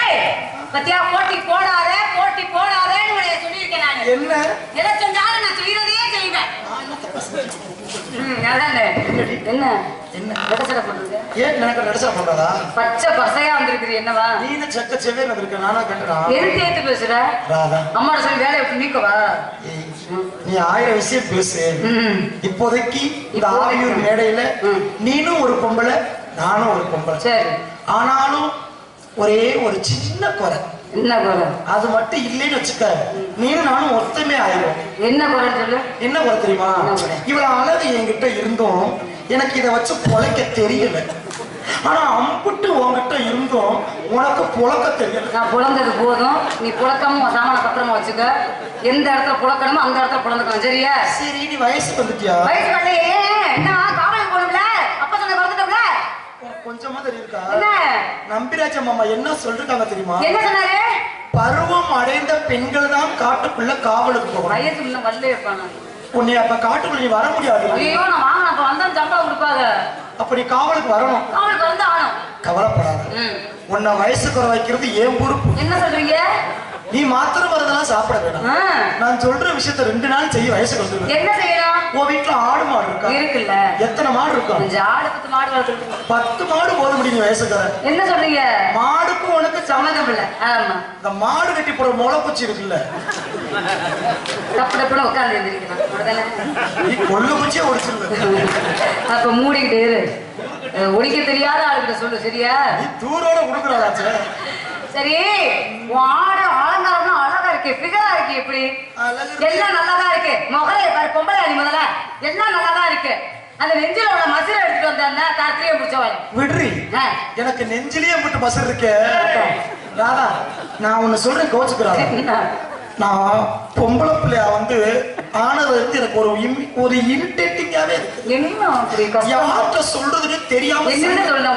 ஏய் பத்தியா போட்டி போடாத போட்டி போடாதேன்னு சொல்லியிருக்கேன் நானு. என்ன? எதை செஞ்சாலும் நான் செய்யறதையே செய்வேன். என்ன என்ன? ஏன் எனக்கு பண்றதா பச்சை பசையா வந்திருக்குது என்னவா? நீனு செக்க செவ்வேன்னு இருக்க நானா கண்டுடா? எதுக்கு ஏத்து பேசுற? ராதா அம்மாட சொல்லி வேலையை விட்டு நீக்கவா? ஏய், நீ ஆயிரம் விஷயம் பேசு. ம். இப்போதைக்கு இந்த. ஆவியூர் மேடையில. நீனும் ஒரு பொம்பளை நானும் ஒரு பொம்பளை. சரி. ஆனாலும் ஒரே ஒரு சின்ன குறை. என்ன குறை? அது மட்டும் இல்லைன்னு வச்சுக்க நீனும் நானும் ஒருத்தமே ஆயிரும். என்ன குறைன்னு சொல்லு. என்ன குறை தெரியுமா? குறை? இவ்வளவு அழகு என்கிட்ட இருந்தும் எனக்கு இதை வச்சு பொழைக்க தெரியல. ஆனா அம்புட்டு உன்கிட்ட இருந்தும் உனக்கு புழக்க தெரியல. நான் புலந்தது போதும். நீ புழக்கமும் சாமான பத்திரமா வச்சுக்க. எந்த இடத்துல புழக்கணுமோ அந்த இடத்துல புலந்துக்கணும் சரியா? சரி நீ வயசுக்கு வந்துட்டியா? வயசு பண்ணையே என்ன காவலுக்கு போகணும்ல அப்பா சொன்ன வந்துட்டோம்ல உனக்கு கொஞ்சமா என்ன? நம்பிராஜ மாமா என்ன சொல்றாங்க தெரியுமா? என்ன சொன்னாரு? பருவம் அடைந்த பெண்கள் தான் காட்டுக்குள்ள காவலுக்கு போகணும். உன்னை அப்ப காட்டுக்குள்ள நீ வர முடியாது. ஐயோ நான் அப்ப வந்தா சம்பளம் கொடுப்பாங்க. அப்படி காவலுக்கு வரணும். காவலுக்கு வந்து ஆனும் கவலைப்படாத. உன்னை வயசு குறை வைக்கிறது ஏன் பொறுப்பு? என்ன சொல்றீங்க? நீ மாத்திரம் வரதெல்லாம் சாப்பிட வேணாம். நான் சொல்ற விஷயத்த ரெண்டு நாள் செய்ய வயசுக்கு வந்துருவேன் என்ன செய்யணும் உன் வீட்டுல ஆடு மாடு இருக்கா? இருக்குல்ல. எத்தனை மாடு இருக்கும் ஆடு பத்து மாடு வளர்த்துருக்கு பத்து மாடு போத முடியும் வயசுக்கு என்ன சொல்றீங்க? மாடுக்கும் உனக்கு சம்மந்தம் இல்ல. ஆமா. இந்த மாடு கட்டி போற முளைக்குச்சி இருக்குல்ல. தப்பு தப்புன்னு உட்கார்ந்து எழுந்திருக்கலாம் கொள்ளு குச்சியே ஒடிச்சிருந்த அப்ப மூடிக்கிட்டு இரு. ஒடிக்க தெரியாத ஆளுகிட்ட சொல்லு சரியா? தூரோட கொடுக்குறாளாச்சே சரி அழகா இருக்கு ஃபிகரா இருக்கு அழகு எல்லாம் நல்லாதான் இருக்கு. முகலைய பாரு பொம்பளை அணி முதல்ல. எல்லாம் நல்லாதான் இருக்கு. அந்த நெஞ்சில உள்ள மசிர எடுத்துட்டு வந்தா காத்திரியை முடிச்சவன் விடுறி. எனக்கு நெஞ்சிலேயே மட்டும் பசர் இருக்கே. ராதா நான் உன்னை சொல்றேன் கோச்சுக்கிறாங்க நான் பொம்பளை பிள்ளையா வந்து ஆனது வந்து எனக்கு ஒரு இம்- ஒரு இரிட்டேட்டிங்காவே இருக்கு. யார்கிட்ட சொல்றதுன்னு தெரியாம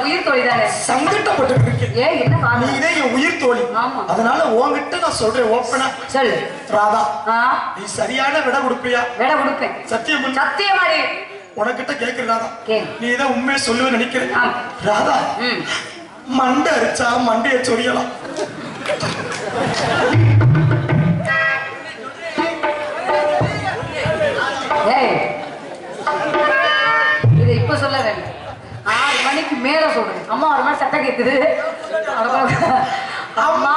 உயிர் தொழில் தானே? சங்கட்டப்பட்டு இருக்கேன் நீ இதே என் உயிர் தோழி. ஆமா. அதனால உன்கிட்ட நான் சொல்றேன் ஓப்பனா. சொல்லு. ராதா நீ சரியான விட கொடுப்பியா? விட கொடுப்பேன். சத்தியம். சத்தியமாடி உனக்கிட்ட கேட்கிறேன் ராதா. நீ தான் உண்மையை சொல்லுவேன்னு நினைக்கிறேன். ராதா மண்டை அரிச்சா மண்டைய சொரியலாம். மேல சொல்றேன். அம்மா ஒரு மாதிரி சத்தம் கேக்குது. அம்மா